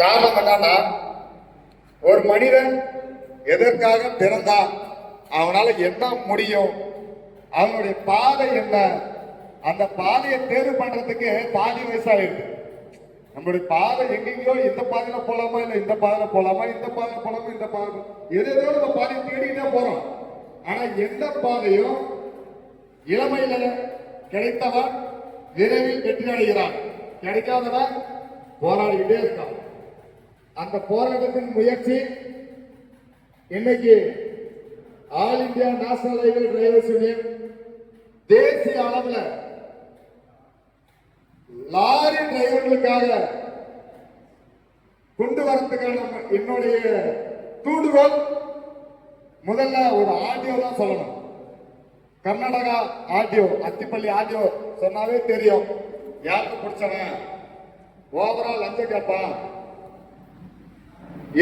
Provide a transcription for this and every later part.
காரணம் என்னன்னா ஒரு மனிதன் எதற்காக பிறந்தான்? அவனால என்ன முடியும்? அவனுடைய பாதை என்ன? அந்த பாதையை தேர்வு பண்றதுக்கு பாதி வயசாயிருக்கு நம்மளுடைய பாதை எங்கெங்கயோ இந்த பாதையில போலாமா இல்ல இந்த பாதையில போலாமா இந்த பாதையில போலாமா இந்த பாதை எதோ நம்ம பாதையை தேடிக்கிட்டே போறோம். ஆனா எந்த பாதையும் இளமையில கிடைத்தவன் விரைவில் வெற்றி அடைகிறான். கிடைக்காதவன் போராடிக்கிட்டே இருக்கான். அந்த போராட்டத்தின் முயற்சி இன்னைக்கு all India national highway drivers union தேசிய அளவில் லாரி டிரைவர்களுக்காக கொண்டு வரதுக்கான என்னுடைய தூண்டுகோல். முதல்ல ஒரு ஆடியோ தான் சொல்லணும். கர்நாடகா ஆடியோ அத்திப்பள்ளி ஆடியோ சொன்னாவே தெரியும். யாருக்கு பிடிச்சவன்? ஓவரால் லஞ்சம் கேட்பான்.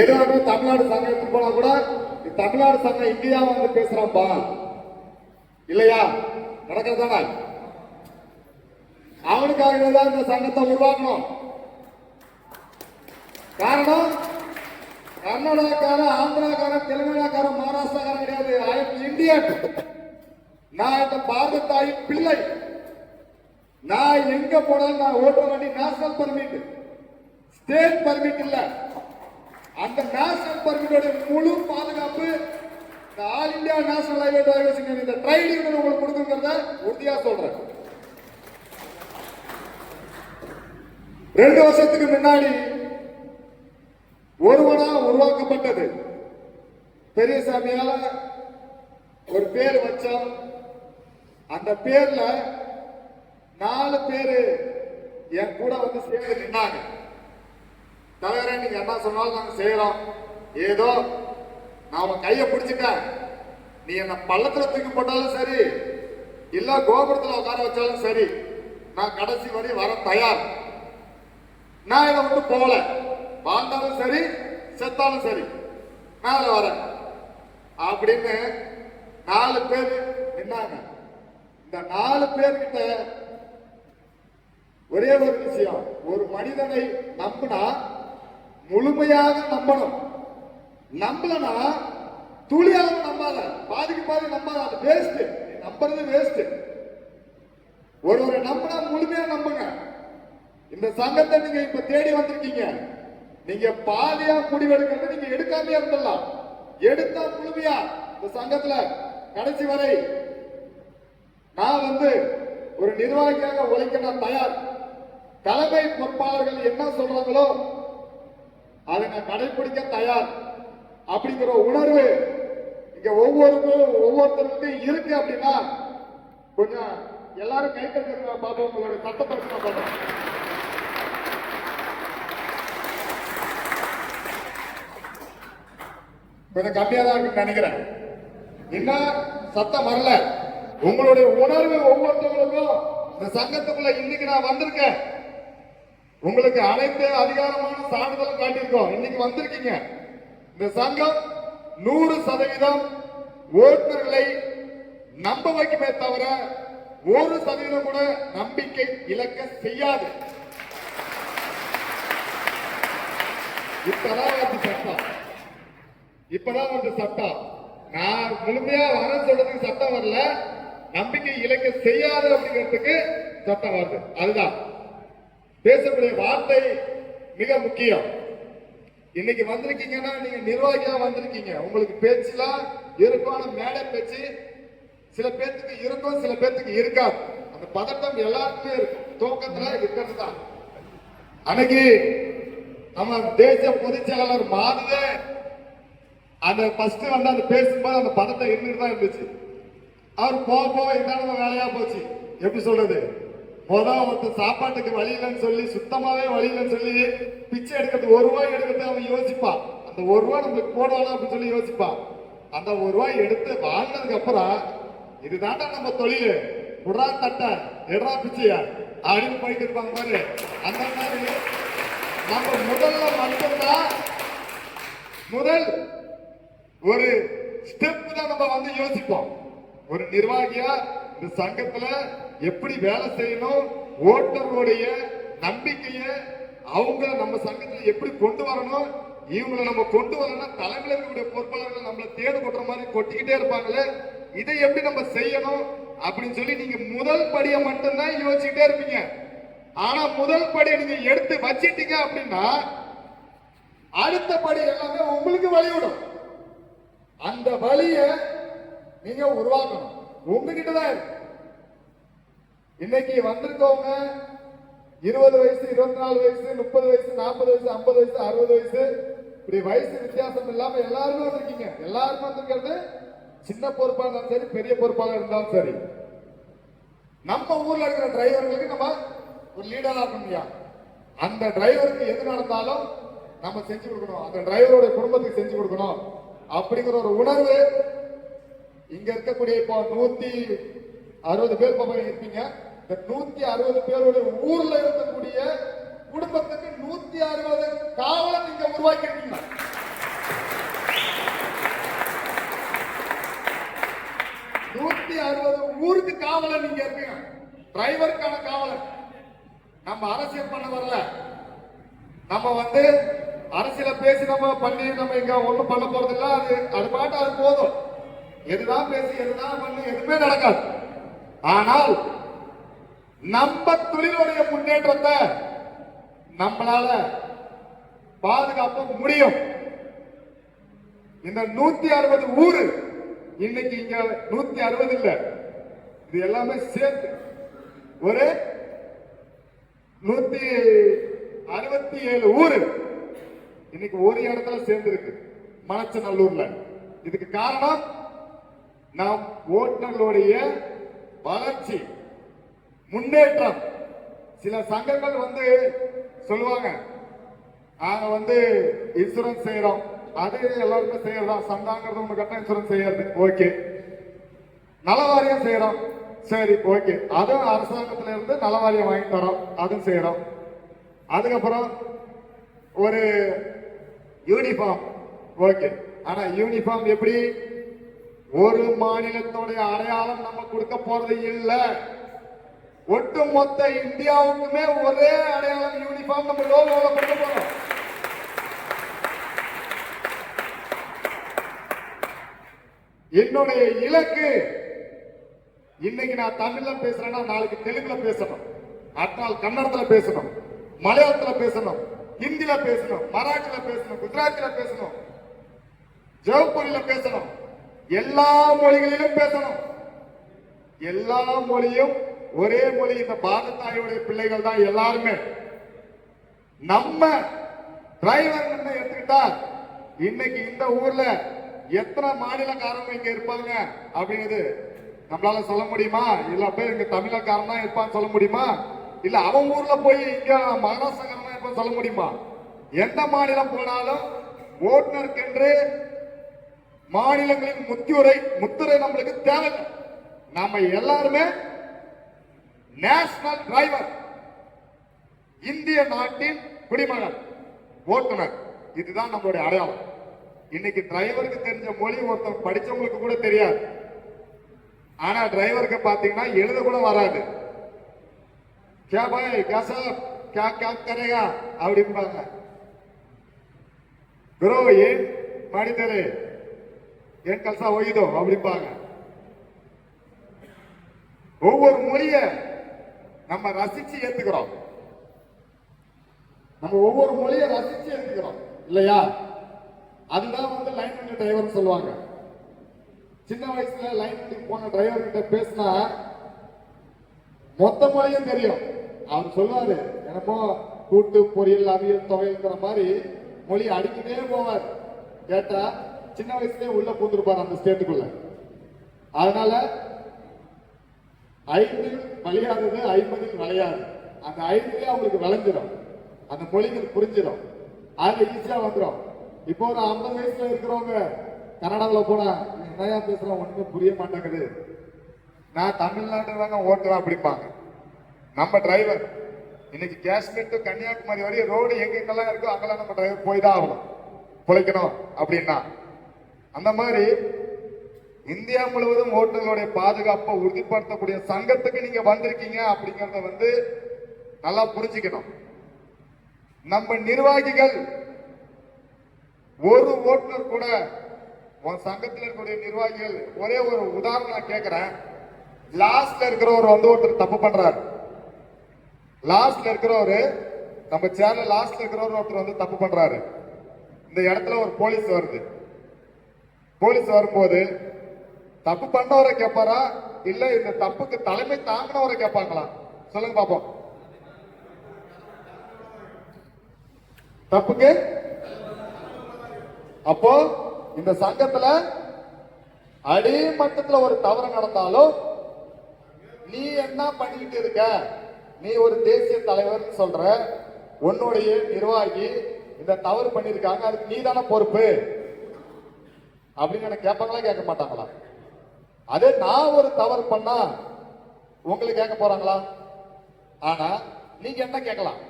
ஏதாவது தமிழ்நாடு சங்கம் எடுத்து போனா கூட தமிழ்நாடு சங்கம் இந்தியா வந்து பேசுறான்பா இல்லையா? நடக்கிறதானே அவனுக்காக தான் இந்த சங்கத்தை உருவாக்கணும். காரணம் கர்நாடகாக்காரன் ஆந்திராக்காரன் தெலுங்கானாக்காரன் மகாராஷ்டிராக்காரன் கிடையாது. ஐ எம் இந்தியன் நான் இந்த பாரத தாயின் பிள்ளை. நான் எங்க போனாலும் நான் ஓட்டுற வண்டி நேஷனல் பர்மிட் ஸ்டேட் பர்மிட் இல்லை. அந்த நேஷனல் பர்மிட்டோட முழு பாதுகாப்பு இந்த all India national highway drivers இந்த ட்ரைட் யூனியன் உங்களுக்கு கொடுத்துருக்கிறத உறுதியாக சொல்றேன். ரெண்டு வருஷத்துக்கு முன்னாடி ஒருவனா உருவாக்கப்பட்டது. பெரியசாமியால ஒரு பேர் வச்சோம். அந்த பேர்ல நாலு பேரு என் கூட வந்து சேர்ந்து நின்னாங்க. தலைவரே நீங்க என்ன சொன்னாலும் நாங்க செய்யறோம். ஏதோ நான் உன் கையை பிடிச்சிட்டேன் நீ என்ன பள்ளத்துல தூக்கி போட்டாலும் சரி இல்ல கோபுரத்துல உட்கார வச்சாலும் சரி நான் கடைசி வரை வர தயார். நான் இதை விட்டு போகல. வாழ்ந்தாலும் சரி செத்தாலும் சரி நான் அதில் வரேன். அப்படின்னு நாலு பேர் நின்னாங்க. இந்த நாலு பேர்கிட்ட ஒரே ஒரு விஷயம். ஒரு மனிதனை நம்பினா முழுமையாக நம்பணும். நம்பலனா துளியாக நம்பாத பாதிக்கு பாதி நம்பாத அது வேஸ்ட் நம்புறது வேஸ்ட் ஒரு நம்பினா முழுமையா நம்புங்க. இந்த சங்கத்தை நீங்க இப்ப தேடி வந்திருக்கீங்க. நீங்க பாதியா முடிவெடுக்கிறது நீங்க எடுக்காமயே இருந்தலாம் எடுத்தா முழுமையா இந்த சங்கத்துல கடைசி வரை. நான் வந்து ஒரு நிர்வாகியாக உழைக்க நான் தயார். தலைமை பொறுப்பாளர்கள் என்ன சொல்றாங்களோ அதை நான் கடைபிடிக்க தயார். அப்படிங்கிற உணர்வு இங்க ஒவ்வொருக்கும் ஒவ்வொருத்தருக்கும் இருக்கு அப்படின்னா கொஞ்சம் எல்லாரும் கை தட்டுங்க பாப்போம் உங்களோட சட்டத்தை பாப்போம் கொஞ்சம் கம்மியா தான் இருக்குன்னு நினைக்கிறேன். இன்னும் சத்தம் வரல. உங்களுடைய உணர்வு ஒவ்வொருத்தவங்களுக்கும் இந்த சங்கத்துக்குள்ள இன்னைக்கு நான் வந்திருக்கேன். உங்களுக்கு அனைத்து அதிகாரமான சான்றிதழும் காட்டியிருக்கோம். இன்னைக்கு வந்திருக்கீங்க. இந்த சங்கம் நூறு சதவீதம் ஓட்டுநர்களை நம்ப வைக்குமே தவிர ஒரு சதவீதம் கூட நம்பிக்கை இழக்க செய்யாது. இப்பதான் வந்து சட்டம். இப்பதான் வந்து சட்டம். நான் முழுமையா வர சொல்றதுக்கு சட்டம் வரல. நம்பிக்கை இழக்க செய்யாது அப்படிங்கிறதுக்கு சட்டம் வருது. அதுதான். பேசக்கூடிய வார்த்தை மிக முக்கியம். இன்னைக்கு வந்திருக்கீங்கன்னா நீங்க நிர்வாகியா வந்திருக்கீங்க. உங்களுக்கு பேச்சுலாம் இருக்கும் ஆனா மேடை பேச்சு. சில பேர்த்துக்கு இருக்கும் சில பேர்த்துக்கு இருக்காது. அந்த பதட்டம் எல்லாருக்குமே இருக்கும். துவக்கத்துல இருக்கிறது தான். அன்னைக்கு நம்ம தேசிய பொதுச் செயலாளர் மாறுதே அந்த ஃபர்ஸ்ட் வந்து அந்த பேசும்போது அந்த பதட்டம் இருந்துட்டு தான் இருந்துச்சு. அவர் போக போக என்னென்ன வேலையா போச்சு. எப்படி சொல்றது? போதான் ஒருத்தர் சாப்பாட்டுக்கு வழி இல்லைன்னு சொல்லி சுத்தமாவே வழி இல்லைன்னு சொல்லி பிச்சை எடுக்கிறது ஒரு ரூபாய் எடுக்கிறது அவன் யோசிப்பான் அந்த ஒரு ரூபாய் நம்மளுக்கு போடலாம் அப்படின்னு சொல்லி யோசிப்பான் அந்த ஒரு ரூபாய் எடுத்து வாழ்ந்ததுக்கு அப்புறம் இதுதான்டா நம்ம தொழில். புடா தட்ட எடா பிச்சையா? அப்படின்னு போயிட்டு இருப்பாங்க பாரு. அந்த மாதிரி நம்ம முதல்ல மட்டும்தான் முதல் ஒரு ஸ்டெப் தான் நம்ம வந்து யோசிப்போம். ஒரு நிர்வாகியா? இந்த சங்கத்துல எப்படி வேலை செய்யணும்? ஓட்டருடைய நம்பிக்கைய அவங்க நம்ம சங்கத்துல எப்படி கொண்டு வரணும்? இவங்களை நம்ம கொண்டு வரணும்னா தலைமையில் இருக்கக்கூடிய பொறுப்பாளர்கள் நம்மளை தேடு கொட்டுற மாதிரி கொட்டிக்கிட்டே இருப்பாங்களே இதை எப்படி நம்ம செய்யணும் அப்படின்னு சொல்லி நீங்க முதல் படியை மட்டும்தான் யோசிச்சுட்டே இருப்பீங்க. ஆனா முதல் படியை நீங்க எடுத்து வச்சிட்டீங்க அப்படின்னா அடுத்த படி எல்லாமே உங்களுக்கு வழிவிடும். அந்த வழிய நீங்க உருவாக்கணும். உங்ககிட்ட தான் இருக்கு. இன்னைக்கு வந்திருக்கவங்க இருபது வயசு இருபத்தி நாலு வயசு முப்பது வயசு நாற்பது வயசு ஐம்பது வயசு அறுபது வயசு இப்படி வயசு வித்தியாசம் இல்லாம எல்லாருமே வந்திருக்கீங்க. எல்லாருமே வந்திருக்கிறது சின்ன பொறுப்பா இருந்தாலும் சரி பெரிய பொறுப்பாக இருந்தாலும் சரி. நம்ம ஊர்ல இருக்கிற டிரைவர்களுக்கு நம்ம ஒரு லீடரா இருக்கணும்யா அந்த டிரைவருக்கு எது நடந்தாலும் நம்ம செஞ்சு கொடுக்கணும். அந்த டிரைவரோட குடும்பத்துக்கு செஞ்சு கொடுக்கணும். அப்படிங்கிற ஒரு உணர்வு இங்க இருக்கக்கூடிய இப்போ நூத்தி அறுபது பேர் பாப்பா இருப்பீங்க இந்த நூத்தி அறுபது பேருடைய ஊர்ல இருக்கக்கூடிய குடும்பத்துக்கு நூத்தி அறுபது காவலை நீங்க உருவாக்கி இருக்கீங்க நூத்தி அறுபது ஊருக்கு காவலர் நீங்க இருக்கீங்க. டிரைவருக்கான காவலர். நம்ம அரசியல் பண்ண வரல. நம்ம வந்து அரசியல பேசி நம்ம பண்ணி நம்ம இங்க ஒண்ணும் பண்ண போறது இல்ல. அது அது பாட்டு அது போதும். எதுதான் பேசி எதுதான் பண்ணி எதுவுமே நடக்காது. ஆனால் நம்ம தொழிலுடைய முன்னேற்றத்தை நம்மளால பாதுகாக்க முடியும். இந்த நூத்தி அறுபது ஊரு இன்னைக்கு இங்க நூத்தி அறுபது இல்ல. இது எல்லாமே சேர்த்து ஒரு நூத்தி அறுபத்தி ஏழு ஊரு இன்னைக்கு ஒரு இடத்துல சேர்ந்து இருக்கு மணச்சநல்லூர்ல. இதுக்கு காரணம் நாம் ஓட்டுநர்களுடைய வளர்ச்சி. முன்னேற்றம். சில சங்கங்கள் வந்து சொல்லுவாங்க. நாங்க வந்து இன்சூரன்ஸ் செய்யறோம் அது எல்லாருக்கும் செய்யறதா சந்தாங்கிறது ஒண்ணு கட்ட இன்சூரன்ஸ் செய்யறது ஓகே. நலவாரியம் செய்யறோம் சரி ஓகே. அதுவும் அரசாங்கத்துல இருந்து நலவாரியம் வாங்கி தரோம். அதுவும் செய்யறோம் அதுக்கப்புறம் ஒரு யூனிஃபார்ம் ஓகே. ஆனா யூனிஃபார்ம் எப்படி? ஒரு மாநிலத்தோடைய அடையாளம் நம்ம கொடுக்க போறது இல்லை. ஒட்டுமொத்த இந்தியாவுக்குமே ஒரே அடையாளம் யூனிஃபார்ம் நம்ம லோகோல கொண்டு போறோம். என்னுடைய இலக்கு இன்னைக்கு நான் தமிழ்ல பேசுறேன்னா நாளைக்கு தெலுங்குல பேசணும். அடுத்த நாள் கன்னடத்துல பேசணும் மலையாளத்துல பேசணும் ஹிந்தில பேசணும் மராட்டில பேசணும் குஜராத்தில பேசணும் ஜெவப்பூரில பேசணும். எல்லா மொழிகளிலும் பேசணும். எல்லா மொழியும் ஒரே மொழி இந்த பாரதாயுடைய பிள்ளைகள் தான் எல்லாருமே. நம்ம டிரைவர் எடுத்துக்கிட்டா இன்னைக்கு இந்த ஊர்ல எத்தனை மாநிலக்காரங்க இங்க இருப்பாங்க அப்படிங்கிறது நம்மளால சொல்ல முடியுமா? இல்ல பேர் இங்க தமிழக்காரன் தான் இருப்பான்னு சொல்ல முடியுமா? இல்ல அவன் ஊர்ல போய் இங்க மகாராஷ்டிரக்காரன் தான் இருப்பான்னு சொல்ல முடியுமா? எந்த மாநிலம் போனாலும் ஓட்டுநருக்கென்று மாநிலங்களின் முத்துரை முத்துரை நம்மளுக்கு தேவை நம்ம எல்லாருமே நேஷனல் டிரைவர். இந்திய நாட்டின் குடிமகன் ஓட்டுநர். இதுதான் நம்மளுடைய அடையாளம். இன்னைக்கு டிரைவருக்கு தெரிஞ்ச மொழி ஒருத்தர் படிச்சவங்களுக்கு கூட தெரியாது. ஆனா டிரைவருக்கு பாத்தீங்கன்னா எழுத கூட வராது. கே பாய் கசாப் கே கே கரையா அப்படிம்பாங்க. குரோ ஏன் மனிதரே ஏன் கல்சா ஒய்தோ அப்படிம்பாங்க. ஒவ்வொரு மொழியை நம்ம ரசிச்சு ஏத்துக்கிறோம். நம்ம ஒவ்வொரு மொழியை ரசிச்சு ஏத்துக்கிறோம். இல்லையா? அதுதான் வந்து லைன் வண்டி டிரைவர் சொல்லுவாங்க. சின்ன வயசுல லைன் வண்டிக்கு போன டிரைவர் கிட்ட பேசினா மொத்த மொழியும் தெரியும். அவர் சொல்லுவாரு என்னமோ கூட்டு பொரியல் அவியல் தொகைங்கிற மாதிரி மொழி அடிக்கிட்டே போவார். கேட்டா சின்ன வயசுலயே உள்ள பூந்துருப்பார் அந்த ஸ்டேட்டுக்குள்ள அதனால ஐந்தில் வழியாதது ஐம்பதில் விளையாது. அந்த ஐந்துலேயே அவங்களுக்கு விளைஞ்சிடும் அந்த மொழிகள் புரிஞ்சிடும். அது ஈஸியாக வந்துடும் இப்போ ஒரு ஐம்பது வயசுல இருக்கிறவங்க கனடாவில் போனா நிறையா பேசுகிறோம் ஒன்றுமே புரிய மாட்டேங்குது. நான் தமிழ்நாட்டில் தாங்க ஓட்டுறேன் அப்படிம்பாங்க. நம்ம டிரைவர் இன்னைக்கு காஷ்மீர் டு கன்னியாகுமரி வரையும் ரோடு எங்கெங்கெல்லாம் இருக்கோ அங்கெல்லாம் நம்ம டிரைவர் போய் தான் ஆகணும். பிழைக்கணும் அப்படின்னா. அந்த மாதிரி இந்தியா முழுவதும் ஓட்டுநர்களுடைய பாதுகாப்பை உறுதிப்படுத்தக்கூடிய சங்கத்துக்கு நீங்க வந்திருக்கீங்க அப்படிங்கறத வந்து நல்லா புரிஞ்சுக்கணும். நம்ம நிர்வாகிகள் ஒரு ஓட்டுநர் கூட உன் சங்கத்தில் இருக்கக்கூடிய நிர்வாகிகள் ஒரே ஒரு உதாரணம் நான் கேட்கிறேன் லாஸ்ட்ல இருக்கிறவர் வந்து ஒருத்தர் தப்பு பண்றாரு. லாஸ்ட்ல இருக்கிறவரு நம்ம சேர்ல லாஸ்ட்ல இருக்கிறவர் ஒருத்தர் வந்து தப்பு பண்றாரு. இந்த இடத்துல ஒரு போலீஸ் வருது. போலீஸ் வரும்போது தப்பு பண்ணவரை கேட்பாரா இல்ல இந்த தப்புக்கு தலைமை தாங்கினவரை கேட்பாங்களா சொல்லுங்க பாப்போம். தப்புக்கு? அப்போ இந்த சங்கத்துல அடிமட்டத்துல ஒரு தவறு நடந்தாலும் நீ என்ன பண்ணிட்டு இருக்க? நீ ஒரு தேசிய தலைவர்னு சொல்ற உன்னுடைய நிர்வாகி இந்த தவறு பண்ணிருக்காங்க அதுக்கு நீ தானே பொறுப்பு? அப்படின்னு கேட்பாங்களா கேட்க மாட்டாங்களா? அதே நான் ஒரு தவறு பண்ணா உங்களுக்கு கேட்க போறாங்களா? ஆனா நீங்க என்ன கேட்கலாம்?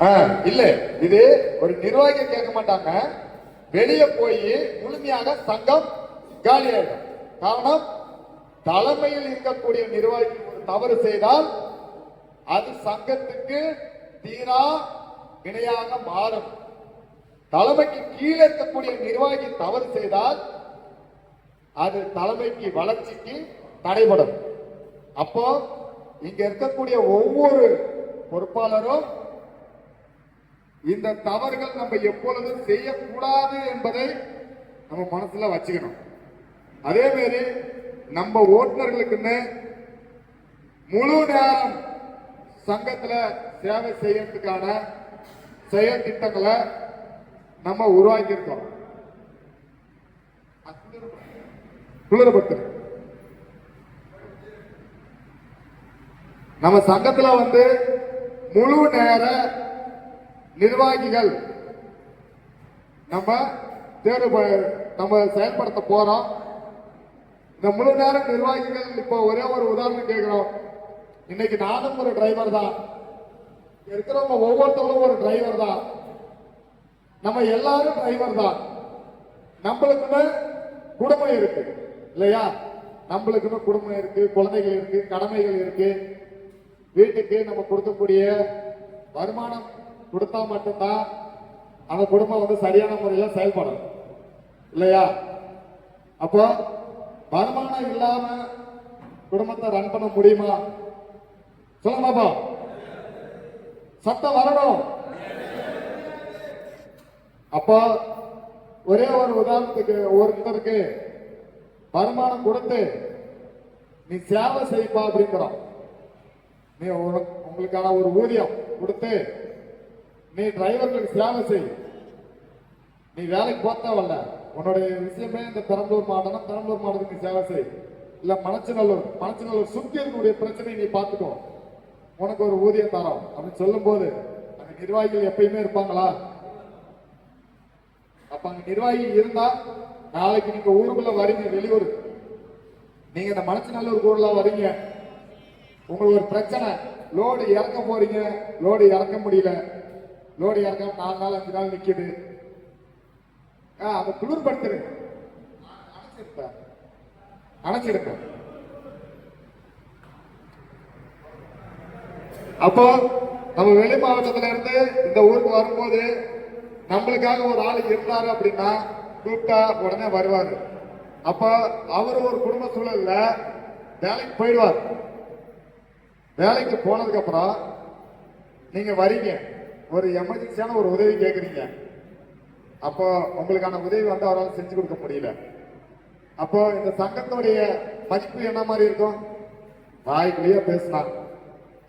ஆ, இல்ல. இது ஒரு நிர்வாகி கேட்க மாட்டாங்க. வெளியே போய் முழுமையாக சங்கம் காலியாயிடும் காரணம் தலைமையில் இருக்கக்கூடிய நிர்வாகி ஒரு தவறு செய்தால் அது சங்கத்துக்கு தீரா வினையாக மாறும். தலைமைக்கு கீழே இருக்கக்கூடிய நிர்வாகி தவறு செய்தால் அது தலைமைக்கு வளர்ச்சிக்கு தடைபடும். அப்போ இங்க இருக்கக்கூடிய ஒவ்வொரு பொறுப்பாளரும் இந்த தவறுகள் நம்ம எப்பொழுதும் செய்யக்கூடாது என்பதை நம்ம மனசுல வச்சுக்கணும். அதே மாதிரி நம்ம ஓட்டுநர்களுக்குன்னு முழு நேரம் சங்கத்துல சேவை செய்யறதுக்கான செயல் திட்டங்களை நம்ம உருவாக்கியிருக்கோம். நம்ம சங்கத்துல வந்து முழு நேர நிர்வாகிகள் நம்ம தேர்வு ப- நம்ம செயல்படுத்த போறோம். இந்த முழு நேர நிர்வாகிகள் இப்போ ஒரே ஒரு உதாரணம் கேட்கிறோம் இன்னைக்கு நானும் ஒரு டிரைவர் தான். இருக்கிறவங்க ஒவ்வொருத்தவங்களும் ஒரு டிரைவர் தான். நம்ம எல்லாரும் டிரைவர் தான். நம்மளுக்குன்னு குடும்பம் இருக்கு. இல்லையா? நம்மளுக்குன்னு குடும்பம் இருக்கு குழந்தைகள் இருக்கு கடமைகள் இருக்கு. வீட்டுக்கு நம்ம கொடுக்கக்கூடிய வருமானம் கொடுத்தா மட்டும்தான் அந்த குடும்பம் வந்து சரியான முறையில் செயல்படும். இல்லையா? அப்போ வருமானம் இல்லாம குடும்பத்தை ரன் பண்ண முடியுமா? சொல்லுங்க பாப்பா சத்தம் வரணும். அப்போ ஒரே ஒரு உதாரணத்துக்கு ஒருத்தருக்கு வருமானம் கொடுத்து நீ சேவை செய்ப்பா அப்படிங்கிறோம். நீ உனக்கு- உங்களுக்கான ஒரு ஊதியம் கொடுத்து நீ டிரைவர்களுக்கு சேவை செய். நீ வேலைக்கு போத்தவல்ல உன்னுடைய விஷயமே இந்த பெரம்பலூர் மாவட்டம் பெரம்பலூர் மாவட்டத்துக்கு நீ சேவை செய். இல்ல மணச்சநல்லூர் மணச்சநல்லூர் சுத்தி இருக்கக்கூடிய பிரச்சனையை நீ பார்த்துக்கோ. உனக்கு ஒரு ஊதியம் தரோம். அப்படின்னு சொல்லும்போது அந்த நிர்வாகிகள் எப்பயுமே இருப்பாங்களா? அப்ப அங்க நிர்வாகி இருந்தா நாளைக்கு நீங்க ஊருக்குள்ள வரீங்க வெளியூர். நீங்க இந்த மணச்சநல்லூர் ஊர்ல வரீங்க. உங்களுக்கு ஒரு பிரச்சனை. லோடு இறக்க போறீங்க. லோடு இறக்க முடியல. லோடு இறக்க நாலு நாள் அஞ்சு நாள் நிக்குது. ஆ, அதை குளிர்படுத்துருங்க அணைச்சிருப்ப அணைச்சிருப்பேன் அப்போ நம்ம வெளி மாவட்டத்துல இருந்து இந்த ஊருக்கு வரும்போது நம்மளுக்காக ஒரு ஆள் இருந்தாரு அப்படின்னா கூப்பிட்டா உடனே வருவாரு. அப்ப அவர் ஒரு குடும்ப சூழல்ல வேலைக்கு போயிடுவார். வேலைக்கு போனதுக்கு அப்புறம் நீங்க வரீங்க. ஒரு எமர்ஜென்சியான ஒரு உதவி கேட்குறீங்க அப்போ உங்களுக்கான உதவி வந்து அவரால் செஞ்சு கொடுக்க முடியல. அப்போ இந்த சங்கத்தினுடைய மதிப்பு என்ன மாதிரி இருக்கும்? வாய்க்குள்ளேயே பேசினான்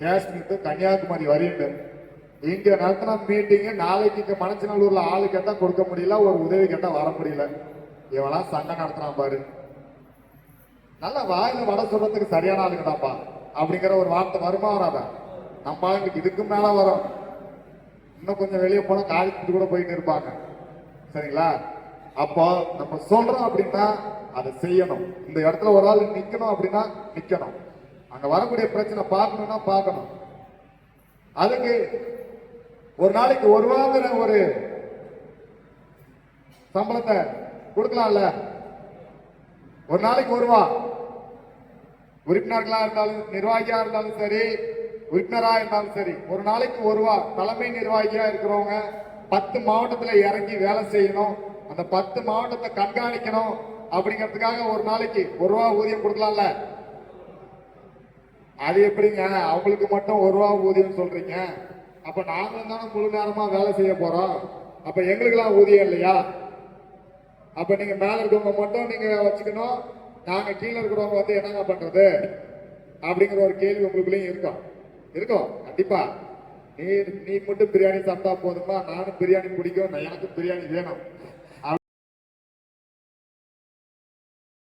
காஷ்மீர் to கன்னியாகுமரி வரையுண்டு இங்க நடத்தின மீட்டிங் நாளைக்கு இங்க மணச்சநல்லூர்ல ஆளு கேட்டா கொடுக்க முடியல ஒரு உதவி கேட்டா வர முடியல. இவனா சண்டை நடத்துறான் பாரு. நல்ல வாயில வட சொல்றதுக்கு சரியான ஆளுங்கடாப்பா. அப்படிங்கிற ஒரு வார்த்தை வருமா வராதா. நம்ம ஆளுக்கு இதுக்கு மேல வரும். இன்னும் கொஞ்சம் வெளியே போனா காலேஜ் கூட போயிட்டு இருப்பாங்க. சரிங்களா? அப்போ நம்ம சொல்றோம் அப்படின்னா அதை செய்யணும். இந்த இடத்துல ஒரு ஆள் நிக்கணும் அப்படின்னா நிக்கணும். அங்க வரக்கூடிய பிரச்சனை பார்க்கணும்னா பார்க்கணும். அதுக்கு ஒரு நாளைக்கு ஒரு ரூபாங்கிற ஒரு சம்பளத்தை கொடுக்கலாம்ல? ஒரு நாளைக்கு ஒரு ரூபா உறுப்பினர்களா இருந்தாலும் நிர்வாகியா இருந்தாலும் சரி உறுப்பினரா இருந்தாலும் சரி ஒரு நாளைக்கு ஒரு ரூபா தலைமை நிர்வாகியா இருக்கிறவங்க பத்து மாவட்டத்துல இறங்கி வேலை செய்யணும். அந்த பத்து மாவட்டத்தை கண்காணிக்கணும் அப்படிங்கிறதுக்காக ஒரு நாளைக்கு ஒரு ரூபா ஊதியம் கொடுக்கலாம்ல? அது எப்படிங்க? அவங்களுக்கு மட்டும் ஒரு ரூபா ஊதியம் சொல்றீங்க? அப்ப நாங்களும் தானே முழு நேரமா வேலை செய்ய போறோம். அப்ப எங்களுக்கெல்லாம் ஊதியம் இல்லையா? அப்ப நீங்க மேல இருக்கவங்க மட்டும் நீங்க வச்சுக்கணும். நாங்க கீழே இருக்கிறவங்க வந்து என்னங்க பண்றது? அப்படிங்கிற ஒரு கேள்வி உங்களுக்குள்ளேயும் இருக்கும். இருக்கும். கண்டிப்பா. நீ நீ மட்டும் பிரியாணி சாப்பிட்டா போதுமா? நானும் பிரியாணி பிடிக்கும். நான் எனக்கும் பிரியாணி வேணும்.